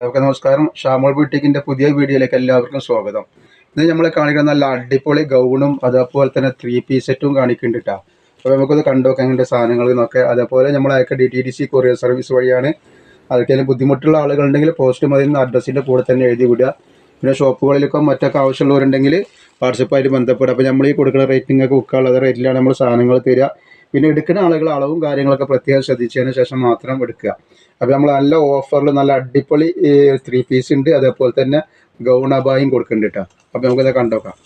നമുക്ക് നമസ്കാരം. ഷാമോൾ ബുട്ടിക്കിന്റെ പുതിയ വീഡിയോയിലേക്ക് എല്ലാവർക്കും സ്വാഗതം. ഇത് നമ്മൾ കാണിക്കുന്ന നല്ല അടിപൊളി ഗൗണും അതേപോലെ തന്നെ ത്രീ പീസ് സെറ്റും കാണിക്കുന്നുണ്ട് അപ്പോൾ നമുക്കത് കണ്ടോക്കാം അങ്ങനത്തെ സാധനങ്ങൾ എന്നൊക്കെ. അതേപോലെ നമ്മൾ അയക്ക D T D C courier service വഴിയാണ്. അതൊക്കെ ബുദ്ധിമുട്ടുള്ള ആളുകളുണ്ടെങ്കിൽ പോസ്റ്റ് മതി അഡ്രസ്സിന്റെ കൂടെ തന്നെ എഴുതി വിടുക. പിന്നെ ഷോപ്പുകളിലൊക്കെ മറ്റൊക്കെ ആവശ്യമുള്ളവരുണ്ടെങ്കിൽ വാട്സപ്പായിട്ട് ബന്ധപ്പെടുക. അപ്പോൾ നമ്മൾ ഈ കൊടുക്കുന്ന റേറ്റിംഗ് ഒക്കെ ബുക്കാനുള്ള റേറ്റിലാണ് നമ്മൾ സാധനങ്ങൾ തരിക. പിന്നെ എടുക്കുന്ന ആളുകൾ അളവും കാര്യങ്ങളൊക്കെ പ്രത്യേകം ശ്രദ്ധിച്ചതിന് ശേഷം മാത്രം എടുക്കുക. അപ്പോൾ നമ്മൾ നല്ല ഓഫറിൽ നല്ല അടിപൊളി ത്രീ പീസ് ഉണ്ട്. അതേപോലെ തന്നെ ഗൗൺ അബായും കൊടുക്കുന്നുണ്ട് കേട്ടോ അപ്പോൾ നമുക്കത് കണ്ടോക്കാം.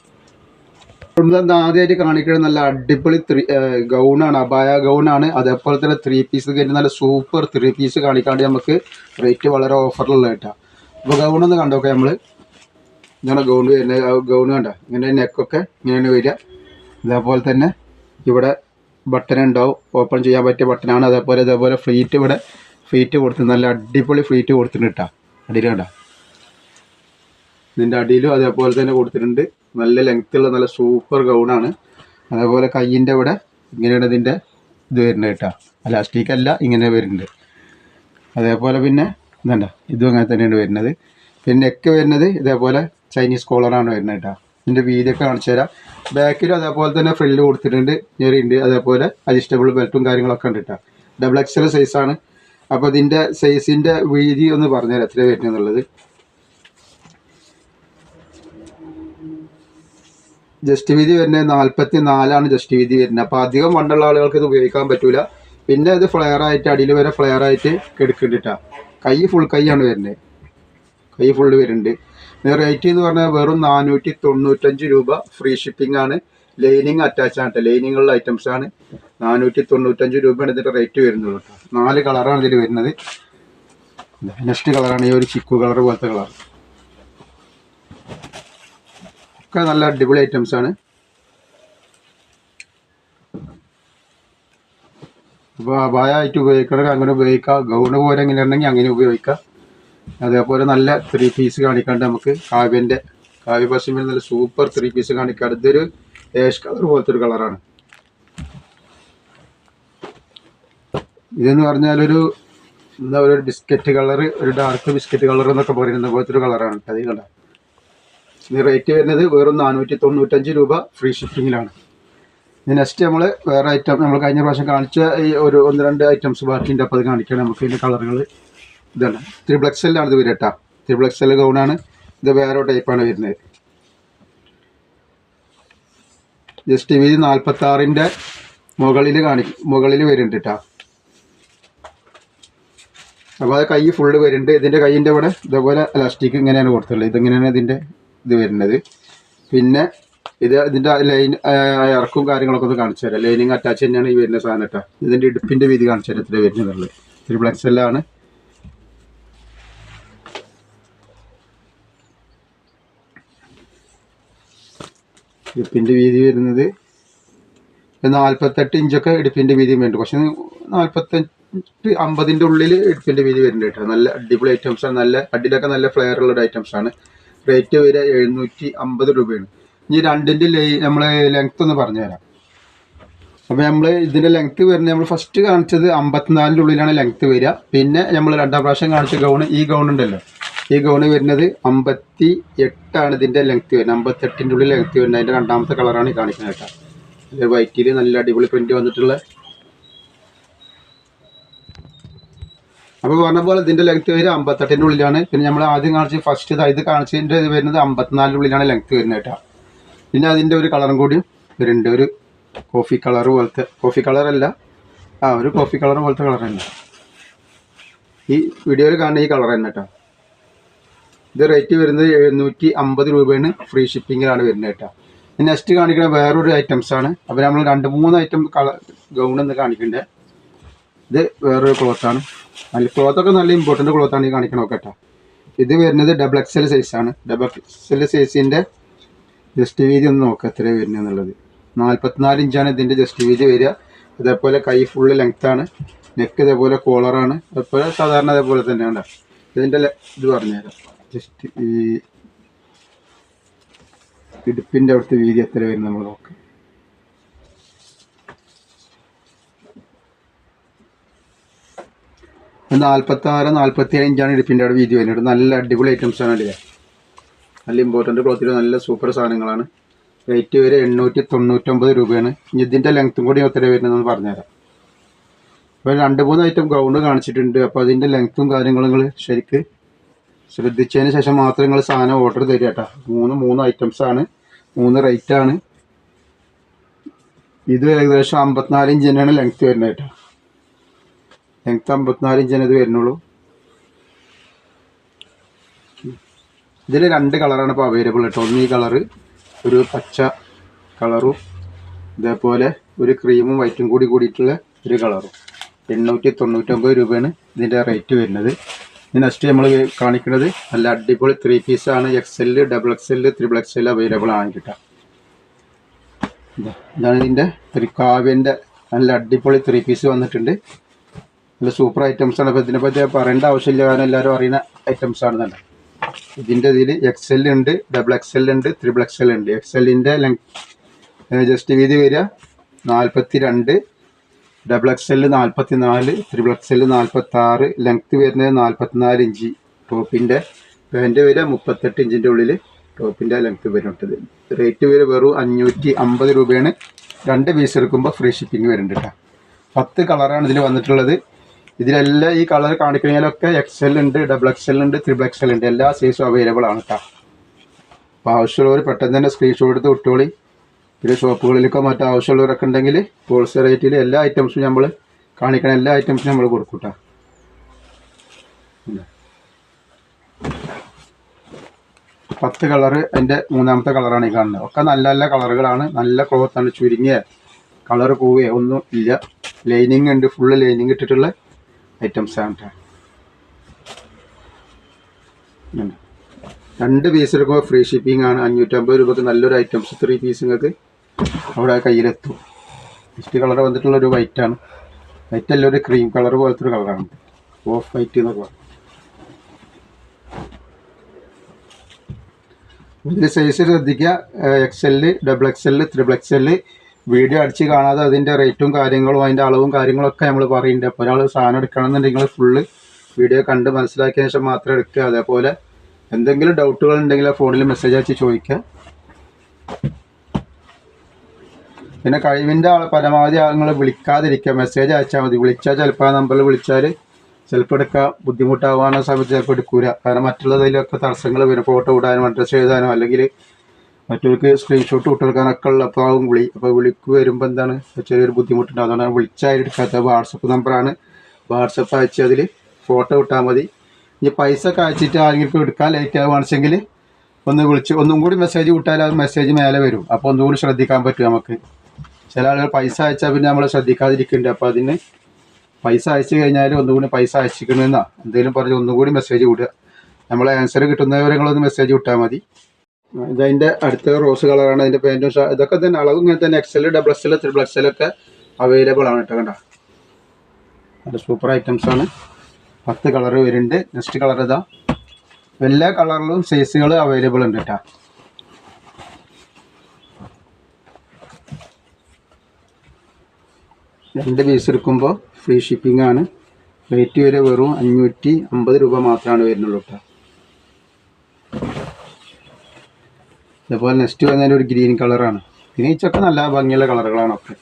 ഇന്ന് ആദ്യമായിട്ട് കാണിക്കുന്നത് നല്ല അടിപൊളി ത്രീ ഗൗണാണ്. അബായ ഗൗണാണ്. അതേപോലെ തന്നെ ത്രീ പീസ് കഴിഞ്ഞ് നല്ല സൂപ്പർ ത്രീ പീസ് കാണിക്കാണ്ട് നമുക്ക് റേറ്റ് വളരെ ഓഫറിലുള്ള കേട്ടോ. അപ്പോൾ ഗൗൺ ഒന്ന് കണ്ടോക്കാം നമ്മൾ ഇതാണ് ഗൗൺ വരുന്നത്. ഗൗൺ കണ്ട? ഇങ്ങനെ നെക്കൊക്കെ ഇങ്ങനെയാണ് വരിക. അതേപോലെ തന്നെ ഇവിടെ ബട്ടൺ ഉണ്ടാവും ഓപ്പൺ ചെയ്യാൻ പറ്റിയ ബട്ടനാണ് അതേപോലെ അതേപോലെ ഫ്ലീറ്റ് ഇവിടെ ഫ്ലീറ്റ് കൊടുത്ത് നല്ല അടിപൊളി ഫ്ലീറ്റ് കൊടുത്തിട്ടുണ്ട് കേട്ടോ അടിയിൽ കണ്ട? ഇതിന്റെ അടിയിലും അതേപോലെ തന്നെ കൊടുത്തിട്ടുണ്ട്. നല്ല ലെങ്ത്തുള്ള നല്ല സൂപ്പർ ഗൗണാണ് അതേപോലെ കയ്യിന്റെ ഇവിടെ ഇങ്ങനെയാണ് ഇതിന്റെ ഇത് വരുന്നത് കേട്ടോ അലാസ്റ്റിക് അല്ല ഇങ്ങനെ വരുന്നുണ്ട്. അതേപോലെ പിന്നെ ഇതണ്ട? ഇതും അങ്ങനെ തന്നെയാണ് വരുന്നത്. പിന്നെ നെക്ക് വരുന്നത് ഇതേപോലെ ചൈനീസ് കോളറാണ് വരുന്നത് കേട്ടോ ഇതിന്റെ വീതിയൊക്കെ കാണിച്ചു തരാം. ബാക്കിലും അതേപോലെ തന്നെ ഫ്രില്ല് കൊടുത്തിട്ടുണ്ട് ഞെറിയുണ്ട്. അതേപോലെ അഡ്ജസ്റ്റബിൾ ബെൽറ്റും കാര്യങ്ങളൊക്കെ ഉണ്ട് കേട്ടോ ഡബിൾ എക്സൽ സൈസാണ് അപ്പോൾ ഇതിന്റെ സൈസിന്റെ വീതി ഒന്ന് പറഞ്ഞുതരാം എത്ര വരുന്നത് ജസ്റ്റ് വീതി വരുന്നത് നാൽപ്പത്തി നാലാണ് ജസ്റ്റ് വീതി വരുന്നത്. അപ്പോൾ അധികം വണ്ടുള്ള ആളുകൾക്ക് ഇത് ഉപയോഗിക്കാൻ പറ്റൂല. പിന്നെ ഇത് ഫ്ലെയർ ആയിട്ട് അടിയിൽ വരെ ഫ്ലെയർ ആയിട്ട് എടുക്കുന്നുണ്ട് കൈ ഫുൾ കൈയാണ് വരുന്നത്. കൈ ഫുള്ള് വരുന്നുണ്ട്. റേറ്റ് എന്ന് പറഞ്ഞാൽ വെറും നാനൂറ്റി തൊണ്ണൂറ്റഞ്ച് രൂപ ഫ്രീ ഷിപ്പിംഗ് ആണ്. ലൈനിങ് അറ്റാച്ച് ആണ് ലൈനിങ്ങുള്ള ഐറ്റംസ് ആണ്. നാനൂറ്റി തൊണ്ണൂറ്റഞ്ച് രൂപയാണ് ഇതിന്റെ റേറ്റ് വരുന്നത് കേട്ടോ നാല് കളറാണ് ഇതിൽ വരുന്നത്. നെക്സ്റ്റ് കളറാണ് ഈ ഒരു ചിക്കു കളർ പോലത്തെ കളർ ഒക്കെ നല്ല അടിപൊളി ഐറ്റംസ് ആണ്. അപ്പോൾ അപായമായിട്ട് ഉപയോഗിക്കണമെങ്കിൽ അങ്ങനെ ഉപയോഗിക്കാം. ഗൗണ് പോലെ എങ്ങനെ ഉണ്ടെങ്കിൽ അങ്ങനെ ഉപയോഗിക്കാം. അതേപോലെ നല്ല ത്രീ പീസ് കാണിക്കാണ്ട് നമുക്ക് കാവ്യന്റെ കാവ്യ പശ്ചിമിൽ നല്ല സൂപ്പർ ത്രീ പീസ് കാണിക്കാണ്ട്. ഇതൊരു ഏഷ് കളർ പോലത്തെ ഒരു കളറാണ് ഇതെന്ന് പറഞ്ഞാൽ ഒരു എന്താ ഒരു ബിസ്ക്കറ്റ് കളർ ഒരു ഡാർക്ക് ബിസ്ക്കറ്റ് കളർ എന്നൊക്കെ പറയുന്ന പോലത്തെ ഒരു കളറാണ് അത് കണ്ട. ഇത് റേറ്റ് വരുന്നത് വെറും നാനൂറ്റി തൊണ്ണൂറ്റഞ്ച് രൂപ ഫ്രീ ഷിപ്പിങ്ങിലാണ് നെക്സ്റ്റ് നമ്മൾ വേറെ ഐറ്റം നമ്മൾ കഴിഞ്ഞ പ്രാവശ്യം കാണിച്ച ഈ ഒരു ഒന്ന് രണ്ട് ഐറ്റംസ് ബാക്കിയുണ്ട്. അപ്പോൾ അത് കാണിക്കണം. നമുക്ക് ഇതിന്റെ കളറുകൾ ഇതാണ്. ത്രിപ്ലക്സലിലാണ് ഇത് വരിക കേട്ടോ ത്രിപ്ലക്സൽ ഗൗണാണ് ഇത് വേറെ ടൈപ്പാണ് വരുന്നത്. ജസ്റ്റ് വീതി നാൽപ്പത്തി ആറിന്റെ മുകളിൽ കാണി മുകളിൽ വരുന്നുണ്ട് കേട്ടോ അപ്പോൾ അത് കൈ ഫുള്ള് വരുന്നുണ്ട്. ഇതിന്റെ കൈയിന്റെ ഇവിടെ ഇതേപോലെ ഇലാസ്റ്റിക് ഇങ്ങനെയാണ് കൊടുത്തുള്ളത് ഇതിങ്ങനെയാണ് ഇതിന്റെ ഇത് വരുന്നത്. പിന്നെ ഇത് ഇതിന്റെ ലൈൻ ഇറക്കും കാര്യങ്ങളൊക്കെ ഒന്ന് കാണിച്ചു തരാം. ലൈനിങ് അറ്റാച്ച് തന്നെയാണ് ഈ വരുന്ന സാധനം കേട്ടോ ഇതിന്റെ ഇടുപ്പിന്റെ വീതി കാണിച്ചു തരാം ഇത്ര വരുന്നുള്ളത് ത്രിപ്ലക്സ് ഇടുപ്പിന്റെ വീതി വരുന്നത് നാൽപ്പത്തെട്ട് ഇഞ്ചൊക്കെ ഇടുപ്പിന്റെ വീതി വേണ്ട പക്ഷെ നാൽപ്പത്തെട്ട് അമ്പതിന്റെ ഉള്ളിൽ ഇടുപ്പിന്റെ വീതി വരുന്നുണ്ട് കേട്ടോ. നല്ല അടിപൊളി ഐറ്റംസ് ആണ്. നല്ല അടിയിലൊക്കെ നല്ല ഫ്ലെയർ ഉള്ള ഐറ്റംസ് ആണ്. റേറ്റ് വരെ എഴുന്നൂറ്റി അമ്പത് രൂപയാണ്. ഇനി രണ്ടിന്റെ ലൈ നമ്മൾ ലെങ്ത് ഒന്ന് പറഞ്ഞു തരാം അപ്പോൾ നമ്മൾ ഇതിന്റെ ലെങ്ത് വരുന്നത് നമ്മൾ ഫസ്റ്റ് കാണിച്ചത് അമ്പത്തിനാലിന്റെ ഉള്ളിലാണ് ലെങ്ത് വരിക. പിന്നെ നമ്മൾ രണ്ടാം പ്രാവശ്യം കാണിച്ച ഗൗൺ ഈ ഗൗൺ ഉണ്ടല്ലോ. ഈ ഗൗണ് വരുന്നത് അമ്പത്തി എട്ടാണ് ഇതിന്റെ ലെങ്ത് വരുന്നത്. അമ്പത്തെട്ടിന്റെ ഉള്ളിൽ ലെങ്ത് വരുന്നത്. അതിന്റെ രണ്ടാമത്തെ കളറാണ് കാണിക്കുന്നത് കേട്ടോ. ഇത് വൈറ്റിൽ നല്ല അടിപൊളി പ്രിന്റ് വന്നിട്ടുള്ള അപ്പോൾ പറഞ്ഞ പോലെ ഇതിന്റെ ലെങ്ത് വരിക അമ്പത്തെട്ടിന്റെ ഉള്ളിലാണ്. പിന്നെ നമ്മൾ ആദ്യം കാണിച്ച് ഫസ്റ്റ് ഇത് കാണിച്ചതിന്റെ ഇത് വരുന്നത് അമ്പത്തിനാലിന്റെ ഉള്ളിലാണ് ലെങ്ത് വരുന്നത് കേട്ടോ. പിന്നെ അതിന്റെ ഒരു കളറും കൂടി വരുന്നുണ്ട്. ഒരു കോഫി കളർ പോലത്തെ കോഫി കളറല്ല ആ ഒരു കോഫി കളർ പോലത്തെ കളർ തന്നെ. ഈ വീഡിയോയിൽ കാണുന്ന ഈ കളർ തന്നെ കേട്ടോ. ഇത് റേറ്റ് വരുന്നത് എഴുന്നൂറ്റി അമ്പത് രൂപയാണ് ഫ്രീ ഷിപ്പിങ്ങിലാണ് വരുന്നത് കേട്ടോ. നെക്സ്റ്റ് കാണിക്കുന്ന വേറൊരു ഐറ്റംസ് ആണ്. അപ്പോൾ നമ്മൾ രണ്ട് മൂന്ന് ഐറ്റം കളർ ഗൗൺ എന്ന് കാണിക്കുന്നുണ്ട് ഇത് വേറൊരു ക്ലോത്താണ് നല്ല ക്ലോത്തൊക്കെ നല്ല ഇമ്പോർട്ടന്റ് ക്ലോത്താണ് ഈ കാണിക്കണമൊക്കെ കേട്ടോ. ഇത് വരുന്നത് ഡബിൾ എക്സൽ സൈസാണ് ഡബിൾ എക്സൽ സൈസിന്റെ ജസ്റ്റ് വീതി ഒന്ന് നോക്കുക എത്ര വരുന്നത് എന്നുള്ളത്. നാൽപ്പത്തിനാല് ഇഞ്ചാണ് ഇതിന്റെ ജസ്റ്റ് വീതി വരിക. അതേപോലെ കൈ ഫുള്ള് ലെങ്ത്താണ് നെക്ക് ഇതേപോലെ കോളറാണ് അതേപോലെ സാധാരണ അതേപോലെ തന്നെയാണ്. ഇതിന്റെ ഇത് പറഞ്ഞുതരാം. ജസ്റ്റ് ഈ ഇടുപ്പിന്റെ അവിടുത്തെ വീതി എത്ര വരും നമ്മൾ നോക്കാം. നാൽപ്പത്തി ആറ് നാൽപ്പത്തി ഏഴ് ഇഞ്ചാണ് ഇടുപ്പിന്റെ അവിടെ വീതി വരുന്നത്. നല്ല അടിപൊളി ഐറ്റംസ് ആണ് അല്ലേ നല്ല ഇമ്പോർട്ടന്റ് ക്ലോത്തിൽ നല്ല സൂപ്പർ സാധനങ്ങളാണ്. റേറ്റ് വരെ എണ്ണൂറ്റി തൊണ്ണൂറ്റൊമ്പത് രൂപയാണ്. ഇനി ഇതിന്റെ ലെങ്ത്തും കൂടി എത്ര വരുന്നതെന്ന് പറഞ്ഞുതരാം. അപ്പോൾ രണ്ട് മൂന്ന് ഐറ്റം ഗ്രൗണ്ട് കാണിച്ചിട്ടുണ്ട്. അപ്പോൾ അതിന്റെ ലെങ്ത്തും കാര്യങ്ങളും ശരിക്ക് ശ്രദ്ധിച്ചതിന് ശേഷം മാത്രം നിങ്ങൾ സാധനം ഓർഡർ തരിക കേട്ടോ. മൂന്ന് മൂന്ന് ഐറ്റംസ് ആണ്. മൂന്ന് റേറ്റ് ആണ്. ഇത് ഏകദേശം അമ്പത്തിനാല് ഇഞ്ചിനാണ് ലെങ്ത് വരുന്നത് കേട്ടോ. ലെങ്ത് അമ്പത്തിനാല് ഇഞ്ചിന് ഇത് വരുന്നുള്ളൂ. ഇതിൽ രണ്ട് കളറാണ് ഇപ്പോൾ അവൈലബിൾ കേട്ടോ. ഒന്ന് ഈ കളറ് ഒരു പച്ച കളറും ഇതേപോലെ ഒരു ക്രീമും വൈറ്റും കൂടി കൂടിയിട്ടുള്ള ഒരു കളറും എണ്ണൂറ്റി തൊണ്ണൂറ്റൊമ്പത് രൂപയാണ് ഇതിന്റെ റേറ്റ് വരുന്നത്. ഇനി നെക്സ്റ്റ് നമ്മൾ കാണിക്കുന്നത് നല്ല അടിപൊളി ത്രീ പീസാണ് X L double X L triple X L available ആണ് കിട്ടുക. ഇതാ, ഇതാണ് ഇതിന്റെ ത്രികാവ്യന്റെ നല്ല അടിപൊളി ത്രീ പീസ് വന്നിട്ടുണ്ട്. നല്ല സൂപ്പർ ഐറ്റംസ് ആണ്. അപ്പോൾ ഇതിനെപ്പറ്റി പറയേണ്ട ആവശ്യമില്ല. കാരണം എല്ലാവരും അറിയുന്ന ഐറ്റംസ് നല്ല ഇതിന്റെ ഇതിൽ എക്സ് എൽ ഉണ്ട് ഡബിൾ എക്സ് എൽ ഉണ്ട് ത്രിബിൾ എക്സ് എൽ ഉണ്ട്. എക്സ് എല്ലിന്റെ ലെങ് ജസ്റ്റ് വീതി വരിക. നാൽപ്പത്തി രണ്ട് ഡബിൾ എക്സ് എൽ നാൽപ്പത്തി നാല് ത്രിബിൾ എക്സ് എൽ നാൽപ്പത്തി ആറ് ലെങ്ത് വരുന്നത് നാൽപ്പത്തിനാല് ഇഞ്ച് ടോപ്പിന്റെ പാന്റ് വരെ മുപ്പത്തെട്ട് ഇഞ്ചിന്റെ ഉള്ളിൽ ടോപ്പിന്റെ ലെങ്ത് വരുന്നുണ്ട് റേറ്റ് വരെ വെറും അഞ്ഞൂറ്റി അമ്പത് രൂപയാണ്. രണ്ട് പീസ് എടുക്കുമ്പോൾ ഫ്രീ ഷിപ്പിംഗ് വരുന്നുണ്ട് കേട്ടോ പത്ത് കളറാണ് ഇതിൽ വന്നിട്ടുള്ളത്. ഇതിലെല്ലാം ഈ കളർ കാണിക്കഴിഞ്ഞാലൊക്കെ എക്സ് എൽ ഉണ്ട് ഡബിൾ എക്സ് എൽ ഉണ്ട് ത്രിബിൾ എക്സ് എൽ ഉണ്ട്. എല്ലാ സൈസും അവൈലബിൾ ആണ് കേട്ടോ അപ്പോൾ ആവശ്യമുള്ളവർ പെട്ടെന്ന് തന്നെ സ്ക്രീൻഷോട്ട് എടുത്ത് വിട്ടോളി. പിന്നെ ഷോപ്പുകളിലൊക്കെ മറ്റു ആവശ്യമുള്ളവരൊക്കെ ഉണ്ടെങ്കിൽ ഹോൾസെയിൽ റേറ്റിൽ എല്ലാ ഐറ്റംസും നമ്മൾ കാണിക്കണ എല്ലാ ഐറ്റംസും നമ്മൾ കൊടുക്കൂട്ടാ. കേട്ടോ പത്ത് കളറ് അതിന്റെ മൂന്നാമത്തെ കളറാണ് ഈ കാണുന്നത്. ഒക്കെ നല്ല നല്ല കളറുകളാണ് നല്ല ക്ലോത്താണ് ചുരുങ്ങിയ കളർ പോവേ. ഒന്നും ഇല്ല. ലൈനിങ് ഉണ്ട്. ഫുള്ള് ലൈനിങ് ഇട്ടിട്ടുള്ള ഐറ്റംസ് ആണ്. രണ്ട് പീസ് എടുക്കുമ്പോൾ ഫ്രീ ഷിപ്പിംഗ് ആണ്. അഞ്ഞൂറ്റമ്പത് രൂപക്ക് നല്ലൊരു ഐറ്റംസ് ത്രീ പീസ് നിങ്ങൾക്ക് അവിടെ കയ്യിലെത്തും. ഫസ്റ്റ് കളർ വന്നിട്ടുള്ള ഒരു വൈറ്റ് ആണ്. വൈറ്റ് അല്ല ഒരു ക്രീം കളർ പോലത്തെ ഒരു കളറാണ് ഓഫ് വൈറ്റ് എന്നൊക്കെ പറയും. ഇതിൽ സൈസ് ശ്രദ്ധിക്കുക X L double X L triple X L video അടിച്ച് കാണാതെ അതിന്റെ റേറ്റും കാര്യങ്ങളും അതിന്റെ അളവും കാര്യങ്ങളൊക്കെ നമ്മൾ പറയുന്നുണ്ട് അപ്പോൾ ഒരാൾ സാധനം എടുക്കണമെന്നുണ്ടെങ്കിൽ ഫുള്ള് വീഡിയോ കണ്ട് മനസ്സിലാക്കിയ ശേഷം മാത്രം എടുക്കുക. അതേപോലെ എന്തെങ്കിലും ഡൗട്ടുകൾ ഉണ്ടെങ്കിൽ ഫോണിൽ മെസ്സേജ് അയച്ച് ചോദിക്കുക. പിന്നെ കഴിവിന്റെ ആൾ പരമാവധി ആളുകൾ വിളിക്കാതിരിക്കുക. മെസ്സേജ് അയച്ചാൽ മതി. വിളിച്ചാൽ ചിലപ്പോൾ ആ നമ്പറിൽ വിളിച്ചാൽ ചിലപ്പോൾ എടുക്കുക ബുദ്ധിമുട്ടാവാനോ സമയത്ത് ചിലപ്പോൾ എടുക്കൂല. കാരണം മറ്റുള്ളതിലൊക്കെ തടസ്സങ്ങൾ വരും. ഫോട്ടോ ഇടാനോ അഡ്രസ്സ് എഴുതാനോ അല്ലെങ്കിൽ മറ്റവർക്ക് സ്ക്രീൻഷോട്ട് വിട്ടെടുക്കാനൊക്കെ ഉള്ളപ്പോൾ ആവും വിളി. അപ്പോൾ വിളിക്ക് വരുമ്പോൾ എന്താണ്? ചെറിയൊരു ബുദ്ധിമുട്ടുണ്ട്. അതുകൊണ്ടാണ് വിളിച്ചാൽ എടുക്കാത്ത വാട്സപ്പ് നമ്പറാണ് വാട്സപ്പ് അയച്ച് അതിൽ ഫോട്ടോ ഇട്ടാൽ മതി. ഇനി പൈസ ഒക്കെ അയച്ചിട്ട് ആരെങ്കിലും എടുക്കാൻ ലേറ്റ് ആവുകയാണെന്നുവെച്ചെങ്കിൽ ഒന്ന് വിളിച്ച് ഒന്നും കൂടി മെസ്സേജ് വിട്ടാൽ അത് മെസ്സേജ് മേലെ വരും. അപ്പോൾ ഒന്നും കൂടി ശ്രദ്ധിക്കാൻ പറ്റും നമുക്ക്. ചില ആളുകൾ പൈസ അയച്ചാൽ പിന്നെ നമ്മൾ ശ്രദ്ധിക്കാതിരിക്കുന്നുണ്ട് അപ്പോൾ അതിന് പൈസ അയച്ചു കഴിഞ്ഞാൽ ഒന്നും കൂടി പൈസ അയച്ചിക്കണമെന്നാ എന്തെങ്കിലും പറഞ്ഞ് ഒന്നും കൂടി മെസ്സേജ് വിടുക. നമ്മൾ ആൻസർ കിട്ടുന്നവരെങ്ങളൊന്ന് മെസ്സേജ് വിട്ടാൽ മതി. ഇതതിന്റെ അടുത്ത റോസ് കളറാണ് അതിന്റെ പാന്റും ഇതൊക്കെ തന്നെ അളവ് ഇങ്ങനെ തന്നെ. XL double XL triple XL ഒക്കെ അവൈലബിൾ ആണ് കേട്ടോ കണ്ട? നല്ല സൂപ്പർ ഐറ്റംസ് ആണ്. പത്ത് കളർ വരുന്നുണ്ട്. നെക്സ്റ്റ് കളർ ഇതാ. എല്ലാ കളറിലും സൈസുകൾ അവൈലബിൾ ഉണ്ട് കേട്ടോ. രണ്ട് പീസ് എടുക്കുമ്പോൾ ഫ്രീ ഷിപ്പിംഗ് ആണ്. റേറ്റ് വരെ വെറും അഞ്ഞൂറ്റി അമ്പത് രൂപ മാത്രമാണ് വരുന്നുള്ളൂ കേട്ടോ ഇതേപോലെ നെക്സ്റ്റ് വരുന്നതിന്റെ ഒരു ഗ്രീൻ കളറാണ് പിന്നെ നല്ല ഭംഗിയുള്ള കളറുകളാണ് ഒക്കെ.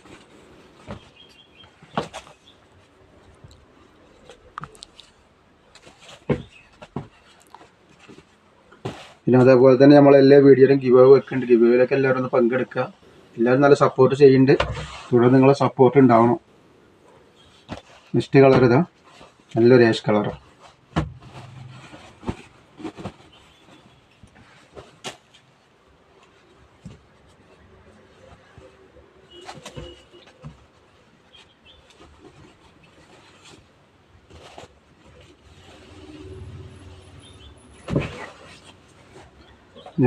പിന്നെ അതേപോലെ തന്നെ നമ്മൾ എല്ലാ വീഡിയോയിലും ഗിവ് വെക്കുന്നുണ്ട് ഗിവേയിലൊക്കെ എല്ലാവരും ഒന്ന് പങ്കെടുക്കുക എല്ലാവരും നല്ല സപ്പോർട്ട് ചെയ്യുന്നുണ്ട് തുടർന്ന് നിങ്ങളെ സപ്പോർട്ട് ഉണ്ടാവണം. നെക്സ്റ്റ് കളർ ഇതാ. നല്ലൊരു ഏഷ് കളറാണ്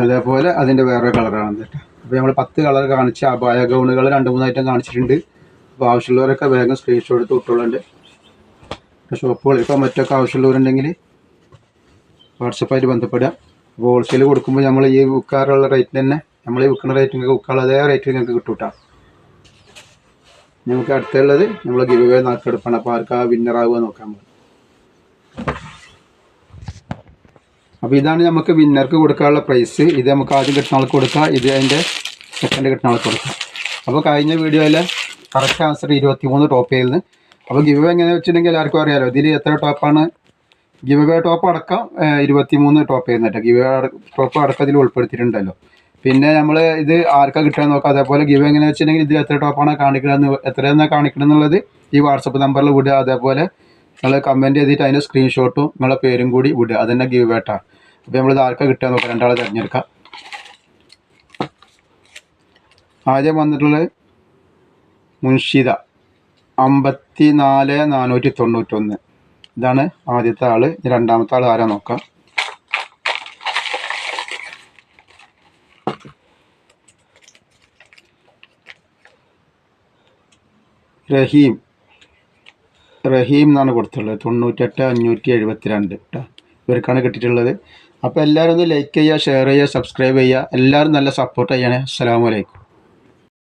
അതേപോലെ അതിന്റെ വേറെ കളറാണ് കേട്ടോ. അപ്പോൾ നമ്മൾ പത്ത് കളർ കാണിച്ച് അപായ ഗൗണുകൾ രണ്ട് മൂന്നായിട്ടും കാണിച്ചിട്ടുണ്ട്. അപ്പോൾ ആവശ്യമുള്ളവരൊക്കെ വേഗം സ്ക്രീൻഷോട്ട് എടുത്ത് വിട്ടോളുണ്ട്. ഷോപ്പുകളിൽ ഇപ്പോൾ മറ്റൊക്കെ ആവശ്യമുള്ളവരുണ്ടെങ്കിൽ വാട്സപ്പായിട്ട് ബന്ധപ്പെടുക. അപ്പോൾ ഹോൾസെയിൽ കൊടുക്കുമ്പോൾ നമ്മൾ ഈ വിൽക്കാറുള്ള റേറ്റിന് തന്നെ നമ്മൾ ഈ വിൽക്കുന്ന റേറ്റിന് വിൽക്കാനുള്ള അതേ റേറ്റിൽ നിങ്ങൾക്ക് കിട്ടൂട്ടാ. നമുക്ക് അടുത്തുള്ളത് നമ്മൾ ഗിവ് വേ നറുക്കെടുപ്പാണ് അപ്പോൾ ആർക്ക് ആ വിന്നറാവുക നോക്കാൻ നമ്മൾ അപ്പോൾ ഇതാണ് നമുക്ക് വിന്നർക്ക് കൊടുക്കാനുള്ള പ്രൈസ് ഇത് നമുക്ക് ആദ്യം കിട്ടുന്ന ആൾക്ക് കൊടുക്കാം. ഇത് അതിന്റെ സെക്കൻഡ് കിട്ടണ കൊടുക്കും. അപ്പോൾ കഴിഞ്ഞ വീഡിയോയിൽ കറക്റ്റ് ആൻസർ ഇരുപത്തി മൂന്ന് ടോപ്പ് ചെയ്യുന്നത് അപ്പോൾ ഗിവ് എങ്ങനെ വെച്ചിട്ടുണ്ടെങ്കിൽ എല്ലാവർക്കും അറിയാലോ ഇതിൽ എത്ര ടോപ്പാണ് ഗിവ് വേ ടോപ്പ് അടക്കം ഇരുപത്തി മൂന്ന് ടോപ്പ് ചെയ്യുന്നുണ്ട് ഗിവ് ടോപ്പ് അടക്കം ഇതിൽ ഉൾപ്പെടുത്തിയിട്ടുണ്ടല്ലോ. പിന്നെ നമ്മൾ ഇത് ആർക്കാ കിട്ടാൻ നോക്കാം. അതേപോലെ ഗിവ് എങ്ങനെ വെച്ചിട്ടുണ്ടെങ്കിൽ ഇതിൽ എത്ര ടോപ്പാണ് കാണിക്കണമെന്ന് എത്ര കാണിക്കണം എന്നുള്ളത് ഈ വാട്സപ്പ് നമ്പറിൽ വിടുക. അതേപോലെ നിങ്ങൾ കമന്റ് ചെയ്തിട്ട് അതിന്റെ സ്ക്രീൻഷോട്ടും നിങ്ങളുടെ പേരും കൂടി വിടുക. അതന്നെ ഗിവ് വേട്ടാണ് അപ്പോൾ നമ്മളിത് ആർക്കാ കിട്ടാൻ നോക്കാം. രണ്ടാളെ തിരഞ്ഞെടുക്കാം. ആദ്യം വന്നിട്ടുള്ളത് മുൻഷിദ അമ്പത്തി നാല് നാനൂറ്റി തൊണ്ണൂറ്റൊന്ന് ഇതാണ് ആദ്യത്തെ ആൾ. രണ്ടാമത്തെ ആൾ ആരാ നോക്കാം? റഹീം. റഹീം എന്നാണ് കൊടുത്തിട്ടുള്ളത്. തൊണ്ണൂറ്റെട്ട് അഞ്ഞൂറ്റി എഴുപത്തി രണ്ട് കേട്ടോ ഇവർക്കാണ് കിട്ടിയിട്ടുള്ളത്. അപ്പോൾ എല്ലാവരും ഒന്ന് ലൈക്ക് ചെയ്യുക ഷെയർ ചെയ്യുക സബ്സ്ക്രൈബ് ചെയ്യുക. എല്ലാവരും നല്ല സപ്പോർട്ട് ചെയ്യണേ. അസ്സലാമു അലൈക്കും.